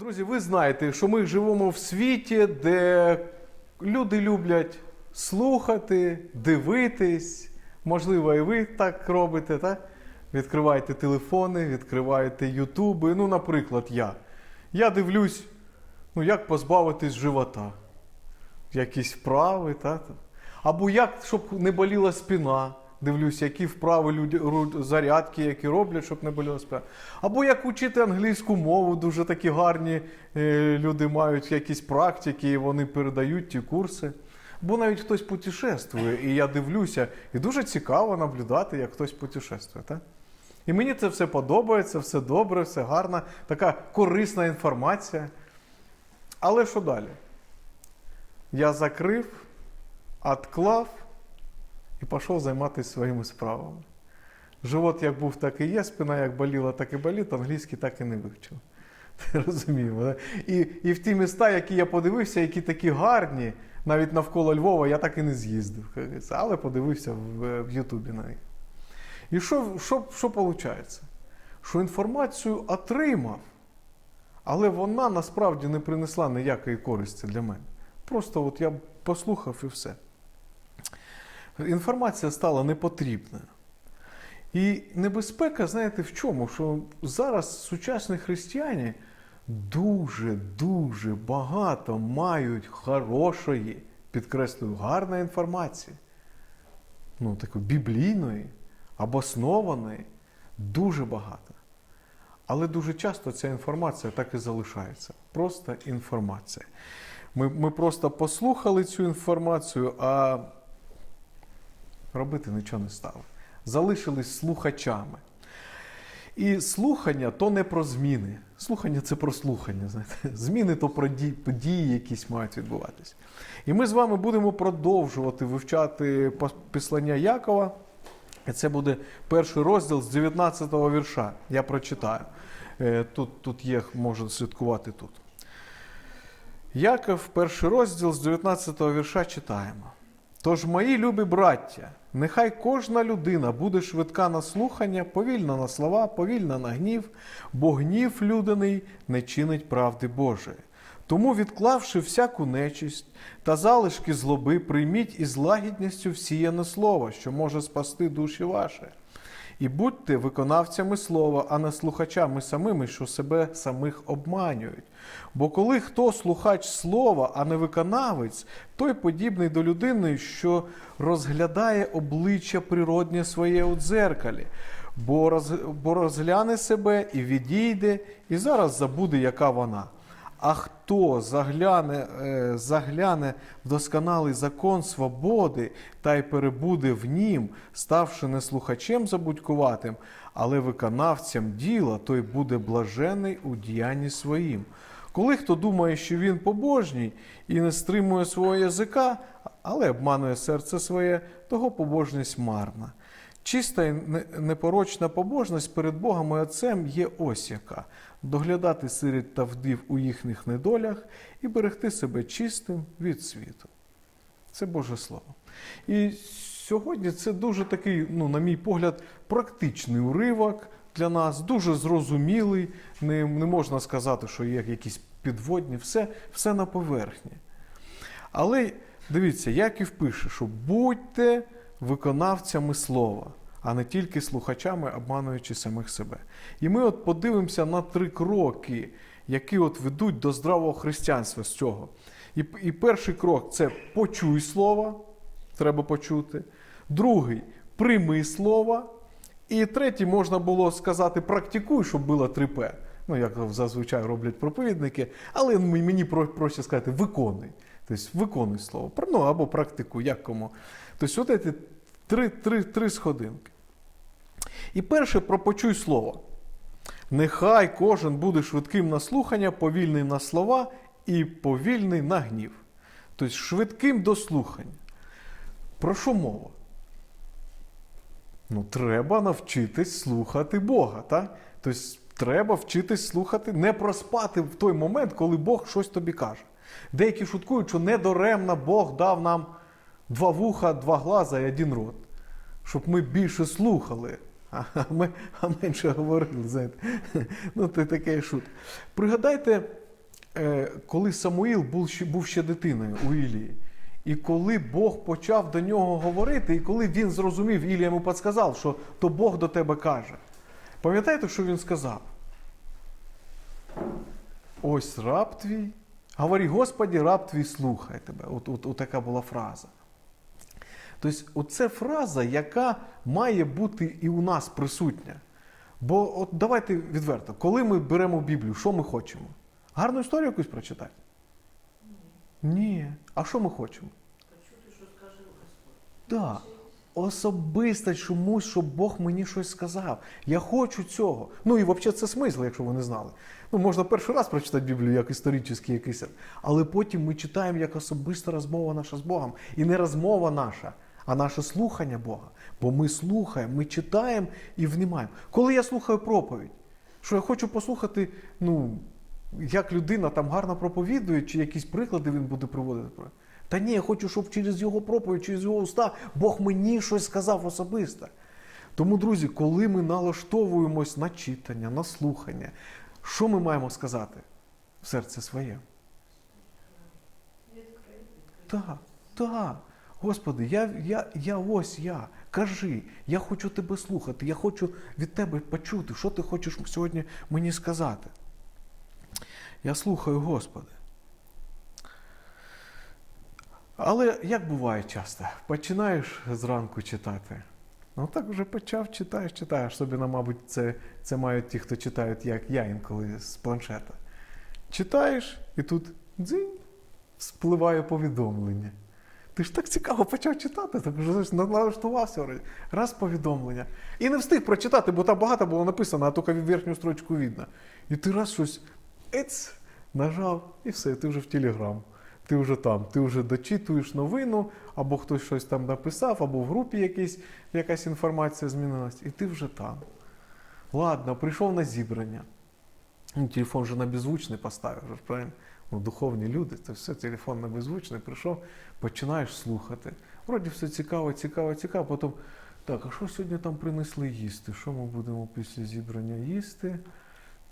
Друзі, ви знаєте, що ми живемо в світі, де люди люблять слухати, дивитись. Можливо, і ви так робите, так? Відкриваєте телефони, відкриваєте ютуби. Ну, наприклад, я. Я дивлюсь, ну, як позбавитись живота. Якісь вправи, так? Або як, щоб не боліла спина. Дивлюсь, які вправи люди, зарядки, які роблять, щоб не боліла спина. Або як учити англійську мову, дуже такі гарні е, люди мають якісь практики, і вони передають ті курси. Бо навіть хтось путешествує, і я дивлюся, і дуже цікаво наблюдати, як хтось путешествує. Так? І мені це все подобається, все добре, все гарно, така корисна інформація. Але що далі? Я закрив, отклав і пішов займатися своїми справами. Живот як був, так і є, спина як боліла, так і болить, англійський так і не вивчив. Розуміємо. Да? І, і в ті міста, які я подивився, які такі гарні, навіть навколо Львова, я так і не з'їздив. Але подивився в, в Ютубі на них. І що, що, що виходить? Що інформацію отримав, але вона насправді не принесла ніякої користі для мене. Просто от я послухав і все. Інформація стала непотрібною. І небезпека, знаєте, в чому? Що зараз сучасні християни дуже-дуже багато мають хорошої, підкреслюю, гарної інформації. Ну, такої біблійної, обоснованої, дуже багато. Але дуже часто ця інформація так і залишається. Просто інформація. Ми, ми просто послухали цю інформацію, а робити нічого не стали. Залишились слухачами. І слухання то не про зміни. Слухання це про слухання. Знаєте. Зміни то про ді- події, якісь мають відбуватися. І ми з вами будемо продовжувати вивчати пос- післання Якова. І це буде перший розділ з 19-го вірша. Я прочитаю. Е, Тут, тут є, можу слідкувати тут. Яков, перший розділ з 19-го вірша читаємо. Тож, мої любі браття, нехай кожна людина буде швидка на слухання, повільна на слова, повільна на гнів, бо гнів людяний не чинить правди Божої. Тому, відклавши всяку нечисть та залишки злоби, прийміть із лагідністю всіяне слово, що може спасти душі ваші. І будьте виконавцями слова, а не слухачами самими, що себе самих обманюють. Бо коли хто слухач слова, а не виконавець, той подібний до людини, що розглядає обличчя природнє своє у дзеркалі, бо, розгляне себе і відійде, і зараз забуде, яка вона. А хто загляне, е, загляне в досконалий закон свободи та й перебуде в нім, ставши не слухачем забудькуватим, але виконавцем діла, той буде блажений у діянні своїм. Коли хто думає, що він побожній і не стримує свого язика, але обманує серце своє, того побожність марна. Чиста і непорочна побожність перед Богом і Отцем є ось яка доглядати сиріт та вдив у їхніх недолях і берегти себе чистим від світу. Це Боже Слово. І сьогодні це дуже такий, ну, на мій погляд, практичний уривок для нас, дуже зрозумілий. Не, не можна сказати, що є якісь підводні, все, все на поверхні. Але дивіться, Яків пише, що будьте виконавцями слова, а не тільки слухачами, обмануючи самих себе. І ми от подивимося на три кроки, які от ведуть до здравого християнства з цього. І, і перший крок це почуй слово, треба почути. Другий прийми слово. І третій можна було сказати практикуй, щоб було 3П. Ну, як зазвичай роблять проповідники, але мені проще сказати виконуй. Тобто виконуй слово. Ну, або практикуй, як кому. Тобто, от ці три, три, три сходинки. І перше про почуй слово. Нехай кожен буде швидким на слухання, повільний на слова і повільний на гнів. Тобто швидким до слухання. Про що мова? Ну, треба навчитись слухати Бога. Так? Тобто, треба вчитись слухати, не проспати в той момент, коли Бог щось тобі каже. Деякі шуткують, що недаремно Бог дав нам два вуха, два глаза і один рот, щоб ми більше слухали, а ми а менше говорили. Знаєте. Ну, це таке шут. Пригадайте е, коли Самуїл був ще, дитиною у Ілії, і коли Бог почав до нього говорити, і коли він зрозумів, Ілія йому підсказав, що то Бог до тебе каже. Пам'ятаєте, що він сказав? Ось раб твій. Говори, Господі, раб твій слухай тебе. От, от, от така була фраза. Тобто, оце фраза, яка має бути і у нас присутня. Бо от давайте відверто, коли ми беремо Біблію, що ми хочемо? Гарну історію якусь прочитати? Ні. А що ми хочемо? Почути, що скаже Господь. Так. Особисто чомусь, щоб Бог мені щось сказав. Я хочу цього. Ну і взагалі це смисл, якщо ви не знали. Ну, можна перший раз прочитати Біблію як історичний якийсь. Але потім ми читаємо як особиста розмова наша з Богом. І не розмова наша, а наше слухання Бога. Бо ми слухаємо, ми читаємо і внімаємо. Коли я слухаю проповідь, що я хочу послухати, ну, як людина там гарно проповідує, чи якісь приклади він буде приводити. Та ні, я хочу, щоб через його проповідь, через його уста Бог мені щось сказав особисто. Тому, друзі, коли ми налаштовуємось на читання, на слухання, що ми маємо сказати в серце своє? Так, так. Господи, я, я, я ось я. Кажи, я хочу тебе слухати, я хочу від тебе почути, що ти хочеш сьогодні мені сказати. Я слухаю, Господи. Але як буває часто, починаєш зранку читати. Ну так вже почав, читаєш, читаєш. Особливо, мабуть, це, це мають ті, хто читають, як я інколи з планшета. Читаєш, і тут дзинь, спливає повідомлення. Ти ж так цікаво почав читати, так вже налаштувався. Раз повідомлення. І не встиг прочитати, бо там багато було написано, а тільки верхню строчку видно. І ти раз щось ец, нажав, і все, ти вже в Телеграм. Ти вже там, ти вже дочитуєш новину, або хтось щось там написав, або в групі якийсь, якась інформація змінилась, і ти вже там. Ладно, прийшов на зібрання. Ну, телефон же на беззвучний поставив, правильно? Ну, духовні люди, це все, телефон на беззвучний, прийшов, починаєш слухати. Вроді все цікаво, цікаво, цікаво. Потім, так, а що сьогодні там принесли їсти? Що ми будемо після зібрання їсти?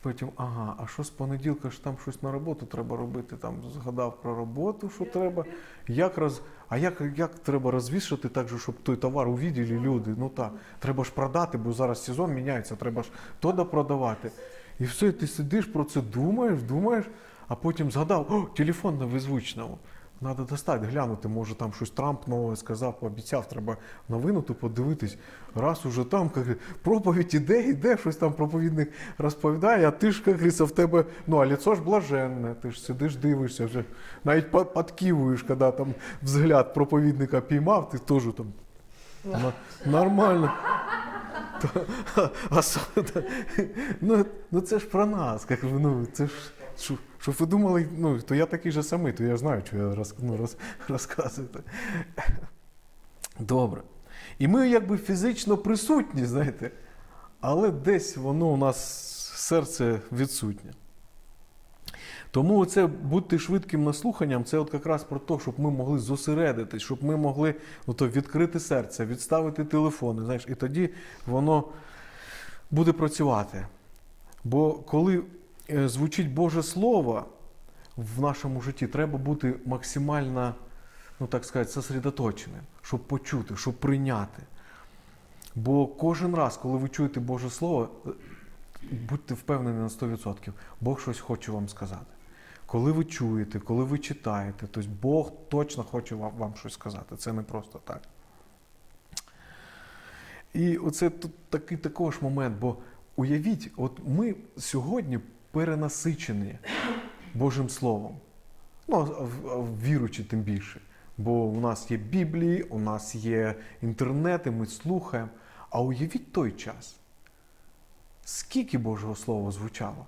Потім, ага, а що з понеділка ж там щось на роботу треба робити? Там згадав про роботу, що треба. Як роз... А як, як треба розвішати так же, щоб той товар увіділи люди? Ну так, треба ж продати, бо зараз сезон міняється, треба ж то допродавати. І все, і ти сидиш про це, думаєш, думаєш, а потім згадав, о, телефон на беззвучному. Треба достати, глянути, може там щось Трамп нове сказав, пообіцяв, треба новину ту подивитись. Раз уже там, як, проповідь іде, іде, щось там проповідник розповідає, а ти ж, як говориться, в тебе, ну, а лицо ж блаженне, ти ж сидиш, дивишся вже, навіть по- подкивуєш, коли там взгляд проповідника піймав, ти теж там «На- нормально. Ну, ну це ж про нас, як, ну, це ж, що, щоб ви думали, ну, то я такий же самий, то я знаю, що я роз, ну, роз, розказую. Добре. І ми якби фізично присутні, знаєте, але десь воно у нас серце відсутнє. Тому це бути швидким наслуханням, це от якраз про те, щоб ми могли зосередитись, щоб ми могли ну, то відкрити серце, відставити телефони. Знаєш, і тоді воно буде працювати. Бо коли звучить Боже Слово в нашому житті, треба бути максимально, ну так сказати, сосредоточеним, щоб почути, щоб прийняти. Бо кожен раз, коли ви чуєте Боже Слово, е, будьте впевнені на 100%, Бог щось хоче вам сказати. Коли ви чуєте, коли ви читаєте, то Бог точно хоче вам, вам щось сказати. Це не просто так. І оце тут такий також момент, бо уявіть, от ми сьогодні перенасичені Божим Словом. Ну, віруючи тим більше. Бо у нас є Біблії, у нас є інтернети, ми слухаємо. А уявіть той час, скільки Божого Слова звучало.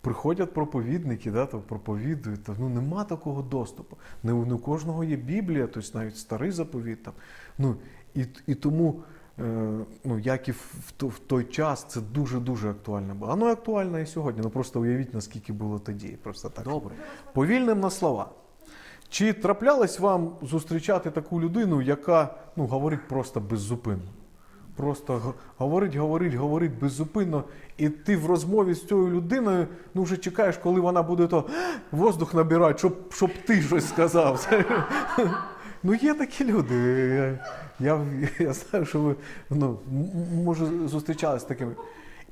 Приходять проповідники, да, то проповідують, та, ну нема такого доступу. Не, у- кожного є Біблія, тобто навіть старий заповіт. Там. Ну, і, і тому, ну, як і в, в, в той час, це дуже-дуже актуально було. Воно актуально і сьогодні. Ну просто уявіть, наскільки було тоді. Просто так. Добре. Повільним на слова. Чи траплялось вам зустрічати таку людину, яка ну, говорить просто беззупинно? просто говорить, говорить, говорить беззупинно, і ти в розмові з цією людиною ну, вже чекаєш, коли вона буде то воздух набирати, щоб, щоб ти щось сказав. Ну, є такі люди. Я, я, знаю, що ви ну, може зустрічалися з такими.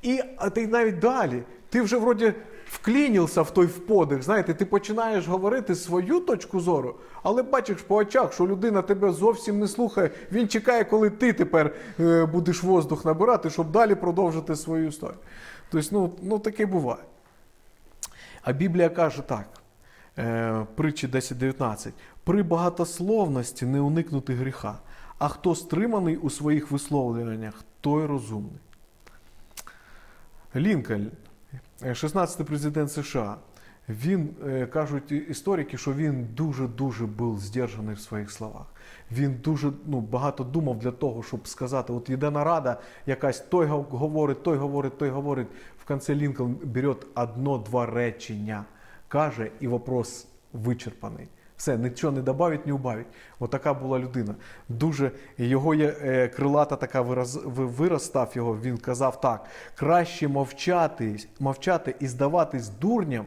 І а ти навіть далі. Ти вже вроді вклінився в той вподих. Знаєте, ти починаєш говорити свою точку зору, але бачиш по очах, що людина тебе зовсім не слухає. Він чекає, коли ти тепер е, будеш воздух набирати, щоб далі продовжити свою історію. Тобто, ну, ну таке буває. А Біблія каже так, е, притчі 10.19. При багатословності не уникнути гріха, а хто стриманий у своїх висловлюваннях, той розумний. Лінкольн, е, 16-й президент США, він, е, кажуть історики, що він дуже-дуже був здержаний в своїх словах. Він дуже ну, багато думав для того, щоб сказати, от йде нарада, якась той говорить, той говорить, той говорить. В кінці Лінкольн бере одно-два речення, каже, і вопрос вичерпаний. Все, нічого не добавить, не убавить. Отака була людина. Дуже його є е, крилата така вираз, ви- вираз його. Він казав так: краще мовчати, мовчати і здаватись дурням,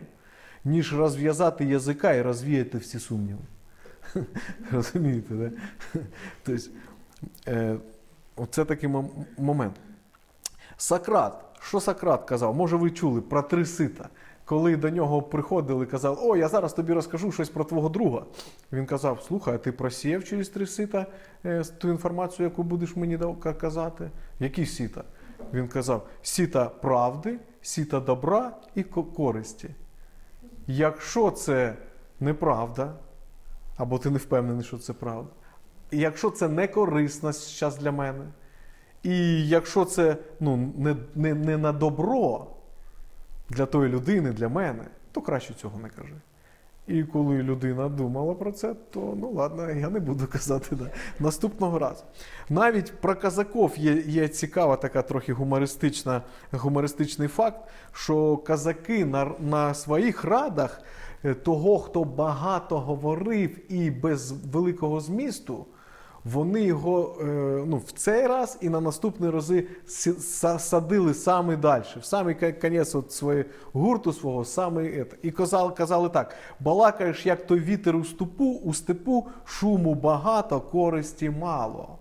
ніж розв'язати язика і розвіяти всі сумніви. Розумієте, да? Тобто, оце такий момент. Сократ, що Сократ казав? Може, ви чули про три сита. Коли до нього приходили, казали, о, я зараз тобі розкажу щось про твого друга. Він казав: слухай, а ти просіяв через три сита е, ту інформацію, яку будеш мені казати? Які сіта? Він казав: сіта правди, сіта добра і користі. Якщо це неправда, або ти не впевнений, що це правда, якщо це не корисна зараз для мене, і якщо це ну, не, не, не на добро для тої людини, для мене, то краще цього не кажи. І коли людина думала про це, то ну ладно, я не буду казати да. наступного разу. Навіть про казаков є, є цікава така трохи гумористична, гумористичний факт, що казаки на, на своїх радах е, того, хто багато говорив і без великого змісту, вони його е, ну, в цей раз і на наступні рази садили саме далі, в самий кінець от своє, гурту свого, саме ет. і казали, казали так: балакаєш, як той вітер у степу, у степу, шуму багато, користі мало.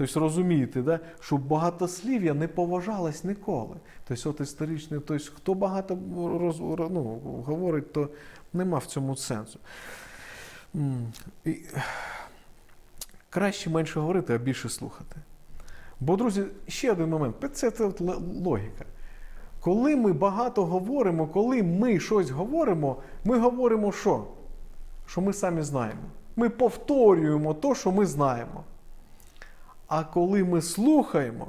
Тобто розумієте, да? що багатослів'я не поважалось ніколи. Тобто, от історичний, тобто, хто багато роз, ну, говорить, то нема в цьому сенсу. І, краще менше говорити, а більше слухати. Бо, друзі, ще один момент. Це, це логіка. Коли ми багато говоримо, коли ми щось говоримо, ми говоримо що? Що ми самі знаємо. Ми повторюємо те, що ми знаємо. А коли ми слухаємо,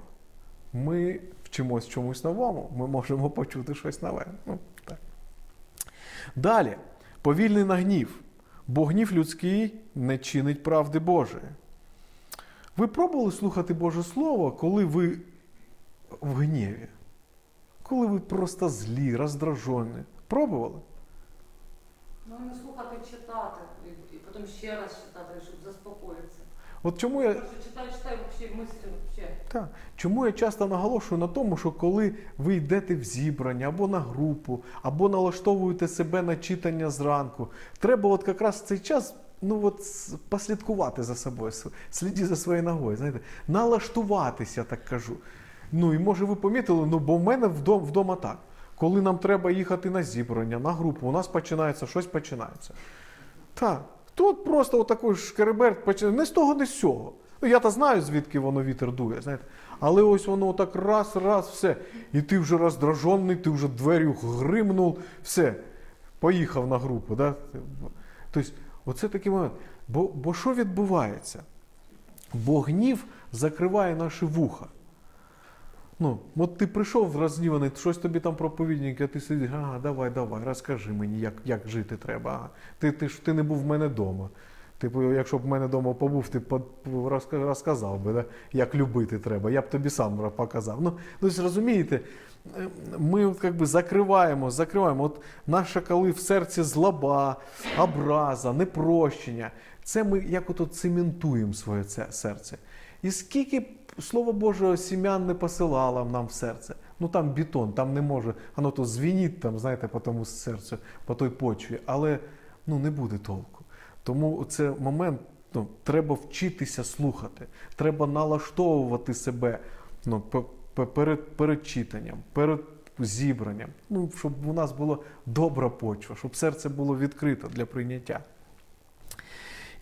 ми вчимось чомусь новому, ми можемо почути щось нове. Ну, так. Далі, повільний на гнів, бо гнів людський не чинить правди Божої. Ви пробували слухати Боже Слово, коли ви в гніві? Коли ви просто злі, роздражені? Пробували? Ну, не слухати, читати, і, потім ще раз читати, щоб заспокоїтися. От чому я. Перше читай, читай, взагалі, мислі, взагалі. Так. Чому я часто наголошую на тому, що коли ви йдете в зібрання або на групу, або налаштовуєте себе на читання зранку, треба от якраз в цей час ну от послідкувати за собою, сліді за своєю ногою, знаєте, налаштуватися, так кажу. Ну і може ви помітили, ну бо в мене вдома, вдома так. Коли нам треба їхати на зібрання, на групу, у нас починається щось починається. Так. Тут просто отакий шкереберт починає. Не з того, не з цього. Ну, я то знаю, звідки воно вітер дує, знаєте. Але ось воно так раз, раз, все. І ти вже роздражений, ти вже дверю гримнув, все. Поїхав на групу. Да? Тобто, оце такий момент. Бо, бо що відбувається? Бо гнів закриває наші вуха. Ну, от ти прийшов розгніваний, щось тобі там проповідник, а ти сидиш, ага, давай, давай, розкажи мені, як, як жити треба. Ага. Ти, ти, ж- ти не був в мене вдома. Типу, якщо б в мене вдома побув, ти б розказав би, як любити треба. Я б тобі сам показав. Ну, тобто, розумієте, е, ми от, як би, закриваємо, закриваємо. От наша, коли в серці злоба, образа, непрощення, це ми як ото цементуємо своє це серце. І скільки Слово Боже сім'ян не посилало нам в серце. Ну там бетон, там не може, воно то звініть там, знаєте, по тому серцю, по той почві, але ну, не буде толку. Тому це момент, ну, треба вчитися слухати, треба налаштовувати себе ну, перед, перед читанням, перед зібранням, ну, щоб у нас була добра почва, щоб серце було відкрите для прийняття.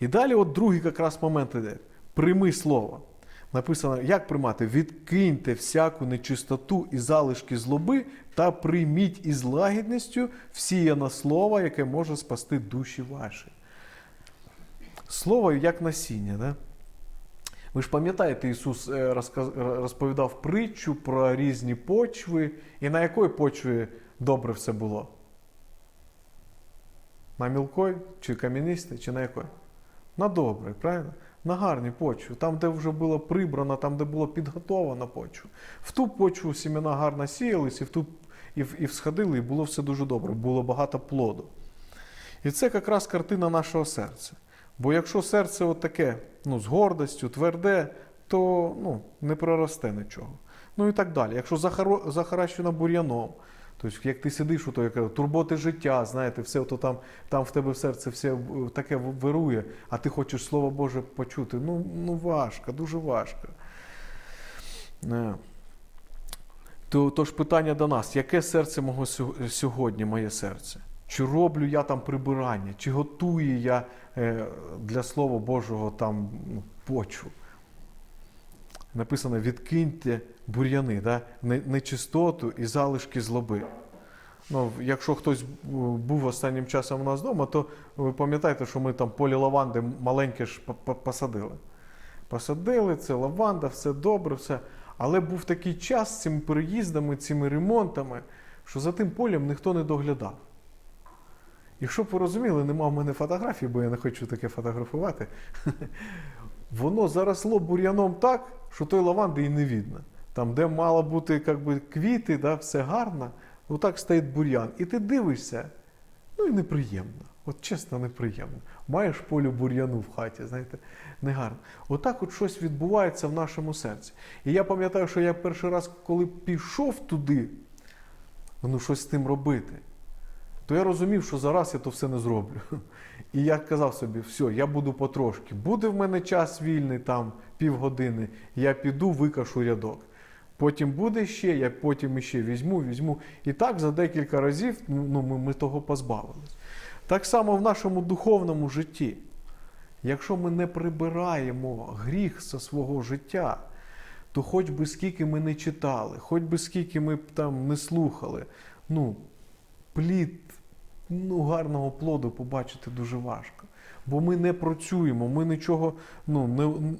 І далі, от другий якраз момент іде. Прийми слово. Написано, як приймати? Відкиньте всяку нечистоту і залишки злоби та прийміть із лагідністю всіяне слово, яке може спасти душі ваші. Слово як насіння. Да? Ви ж пам'ятаєте, Ісус е, розповідав притчу про різні почви, і на якої почві добре все було? На мілкої чи кам'янистій, чи на якої? На добрий, правильно? На гарній почві, там, де вже було прибрано, там, де було підготовлено почву. В ту почву сімена гарно сіялись, і в ту і, і всходили, і було все дуже добре, було багато плоду. І це якраз картина нашого серця. Бо якщо серце от таке, ну, з гордістю, тверде, то ну, не проросте нічого. Ну і так далі. Якщо захаращено бур'яном, тобто як ти сидиш, то яке турботи життя, знаєте, все то там, там в тебе в серці все таке вирує, а ти хочеш Слово Боже почути. Ну, ну важко, дуже важко. Е. То, тож питання до нас: яке серце мого сьогодні, моє серце? Чи роблю я там прибирання, чи готую я е, для Слова Божого там ну, почву? Написано: відкиньте бур'яни, да? нечистоту і залишки злоби. Ну, якщо хтось був останнім часом у нас вдома, то ви пам'ятаєте, що ми там полі лаванди маленьке ж по- по- посадили. Посадили, це лаванда, все добре, все. Але був такий час з цими переїздами, цими ремонтами, що за тим полем ніхто не доглядав. І щоб ви розуміли, нема в мене фотографій, бо я не хочу таке фотографувати. Воно заросло бур'яном так, що той лаванди і не видно. Там, де мало бути як би, квіти, да, все гарно, отак стоїть бур'ян. І ти дивишся, ну і неприємно. От чесно, неприємно. Маєш полю бур'яну в хаті, знаєте, негарно. Отак от щось відбувається в нашому серці. І я пам'ятаю, що я перший раз, коли пішов туди, ну щось з тим робити, то я розумів, що зараз я то все не зроблю. І я казав собі, все, я буду потрошки. Буде в мене час вільний, там півгодини, я піду, викашу рядок. Потім буде ще, я потім іще візьму, візьму. І так за декілька разів ну, ми, ми того позбавились. Так само в нашому духовному житті. Якщо ми не прибираємо гріх зі свого життя, то хоч би скільки ми не читали, хоч би скільки ми там не слухали, ну, плід ну, гарного плоду побачити дуже важко. Бо ми не працюємо, ми нічого ну, не,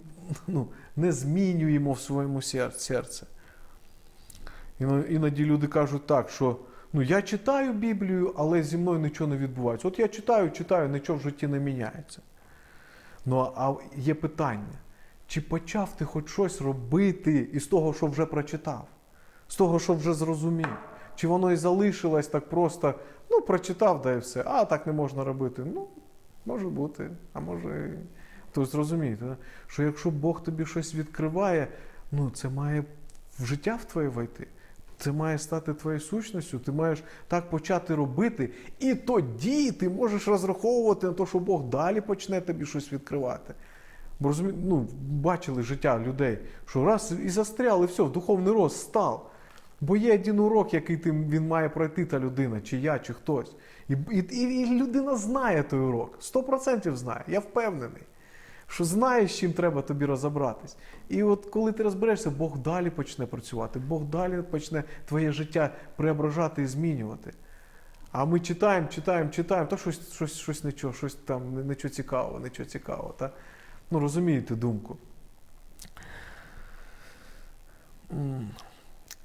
ну, не змінюємо в своєму серці. Іноді люди кажуть так, що ну, я читаю Біблію, але зі мною нічого не відбувається. От я читаю, читаю, нічого в житті не міняється. Ну, а є питання: чи почав ти хоч щось робити із того, що вже прочитав, з того, що вже зрозумів? Чи воно і залишилось так просто, ну, прочитав, да і все, а так не можна робити. Ну, може бути, а може. і- То зрозумієте, що якщо Бог тобі щось відкриває, ну це має в життя в твоє войти. Це має стати твоєю сущністю, ти маєш так почати робити, і тоді ти можеш розраховувати на те, що Бог далі почне тобі щось відкривати. Бо розумі... ну, бачили життя людей, що раз і застряли, все, в духовний рост став. Бо є один урок, який ти, він має пройти та людина, чи я, чи хтось. І, і, і, людина знає той урок. Сто процентів знає, я впевнений. Що знає, з чим треба тобі розібратись. І от коли ти розберешся, Бог далі почне працювати, Бог далі почне твоє життя преображати і змінювати. А ми читаємо, читаємо, читаємо, то щось, щось, щось нічого, щось там нічого цікавого, нічого цікавого. Та? Ну, розумієте думку.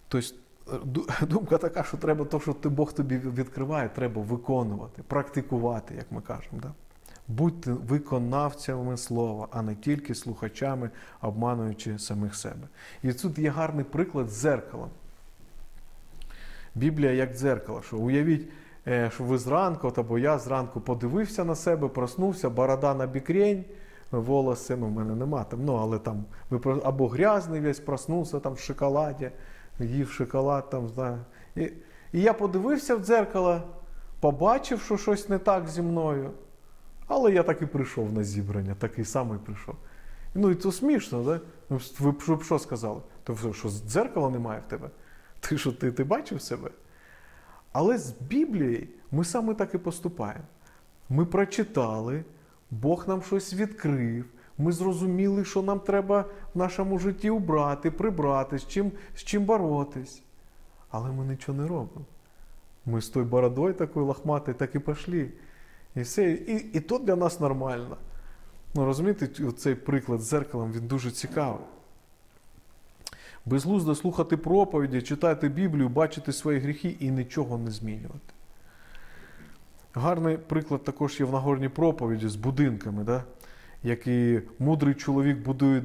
Тобто, думка така, що треба то, що ти Бог тобі відкриває, треба виконувати, практикувати, як ми кажемо. Да? Будьте виконавцями слова, а не тільки слухачами, обмануючи самих себе. І тут є гарний приклад з зеркалом. Біблія як дзеркало, що уявіть, е, що ви зранку, або я зранку подивився на себе, проснувся, борода на бікрень, волоси, ну в мене нема там, ну але там або грязний весь проснувся там в шоколаді, їв шоколад там, знаю. І, і я подивився в дзеркало, побачив, що щось не так зі мною. Але я так і прийшов на зібрання, такий самий прийшов. Ну і то смішно, да? Ну, Ви б що, сказали? То що дзеркала немає в тебе? Ти що, ти, ти бачив себе? Але з Біблією ми саме так і поступаємо. Ми прочитали, Бог нам щось відкрив, ми зрозуміли, що нам треба в нашому житті убрати, прибрати, з чим, з чим боротись. Але ми нічого не робимо. Ми з тою бородою такою лохматою так і пішли. І все, і, і то для нас нормально. Ну, розумієте, цей приклад з зеркалом він дуже цікавий. Безглуздо слухати проповіді, читати Біблію, бачити свої гріхи і нічого не змінювати. Гарний приклад також є в Нагорній проповіді з будинками, да? Який мудрий чоловік будує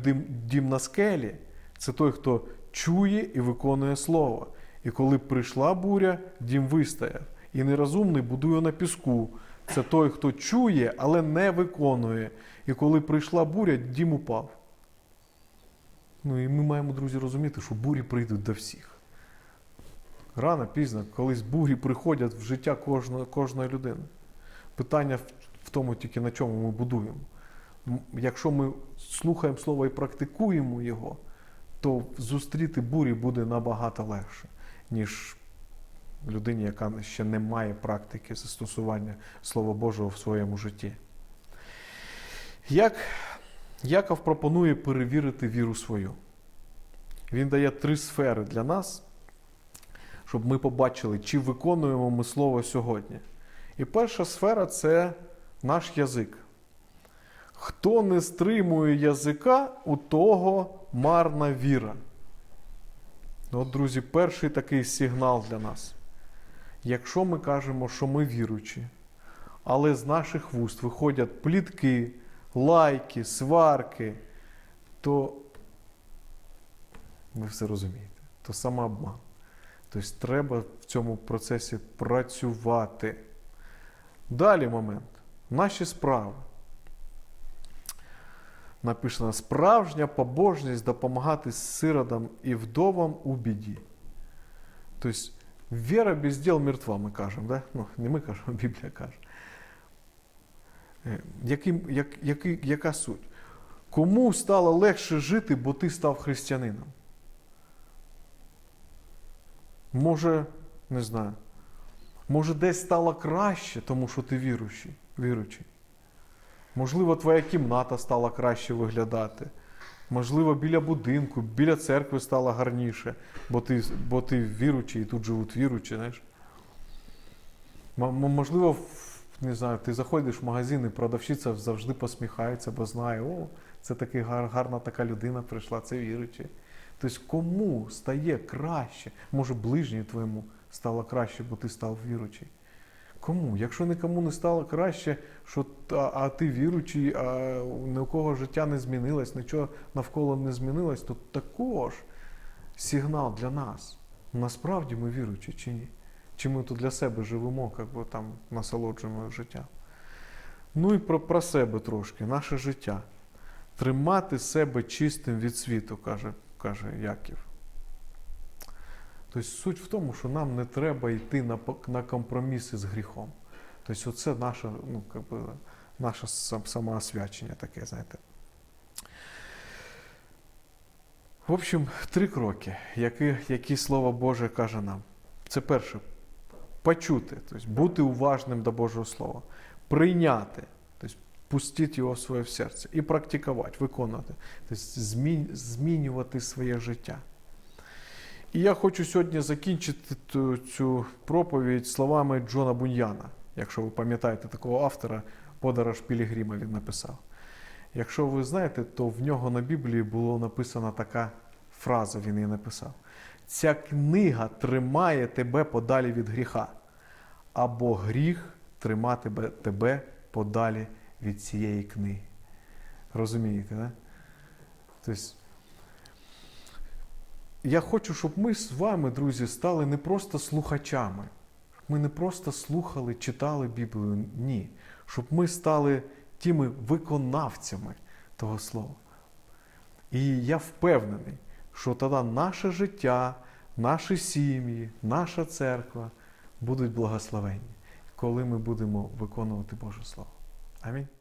дім на скелі. Це той, хто чує і виконує слово. І коли прийшла буря, дім вистояв. І нерозумний будує на піску. Це той, хто чує, але не виконує. І коли прийшла буря, дім упав. Ну і ми маємо, друзі, розуміти, що бурі прийдуть до всіх. Рано, пізно, колись бурі приходять в життя кожної, кожної людини. Питання в тому тільки на чому ми будуємо. Якщо ми слухаємо слово і практикуємо його, то зустріти бурі буде набагато легше, ніж людині, яка ще не має практики застосування Слова Божого в своєму житті. Як Яков пропонує перевірити віру свою. Він дає три сфери для нас, щоб ми побачили, чи виконуємо ми слово сьогодні. І перша сфера це наш язик. Хто не стримує язика, у того марна віра. Ну, От, друзі, перший такий сигнал для нас. Якщо ми кажемо, що ми віруючі, але з наших вуст виходять плітки, лайки, сварки, то ви все розумієте, то самообман. Тобто треба в цьому процесі працювати. Далі момент. Наші справи. Написано, справжня побожність допомагати сиротам і вдовам у біді. Тобто, віра без діл мертва, ми кажемо, да? ну, не ми кажемо, Біблія каже. Е, Яким, як, який, яка суть? Кому стало легше жити, бо ти став християнином? Може, не знаю. Може, десь стало краще, тому що ти віруючий. Можливо, твоя кімната стала краще виглядати. Можливо, біля будинку, біля церкви стало гарніше, бо ти, бо ти віруючий і тут живуть віруючі, знаєш. Можливо, не знаю, ти заходиш в магазин і продавщиця завжди посміхається, бо знає, о, це таки гар, гарна така людина прийшла, це віруючий. Тобто кому стає краще? Може, ближній твоєму стало краще, бо ти став віруючий. Кому? Якщо нікому не стало краще, що а, а ти віруючий, а ні у кого життя не змінилось, нічого навколо не змінилось, то також сигнал для нас. Насправді ми віруючі чи ні? Чи ми тут для себе живемо, як би там насолоджуємо життям? Ну і про, про себе трошки, наше життя. Тримати себе чистим від світу, каже, каже Яків. Тобто суть в тому, що нам не треба йти на, на компроміси з гріхом. Тобто, оце наше, ну, наше самоосвячення таке, знаєте. В общем, три кроки, які, які Слово Боже каже нам. Це перше почути, тобто бути уважним до Божого Слова, прийняти, тобто пустити його в своє серце і практикувати, виконувати, тобто змінювати своє життя. І я хочу сьогодні закінчити цю проповідь словами Джона Буньяна. Якщо ви пам'ятаєте такого автора, Подорож Пілігрима він написав. Якщо ви знаєте, то в нього на Біблії було написана така фраза, він її написав. Ця книга тримає тебе подалі від гріха, або гріх триматиме тебе подалі від цієї книги. Розумієте, да? Тобто, я хочу, щоб ми з вами, друзі, стали не просто слухачами. Ми не просто слухали, читали Біблію. Ні. Щоб ми стали тими виконавцями того слова. І я впевнений, що тоді наше життя, наші сім'ї, наша церква будуть благословені, коли ми будемо виконувати Боже Слово. Амінь.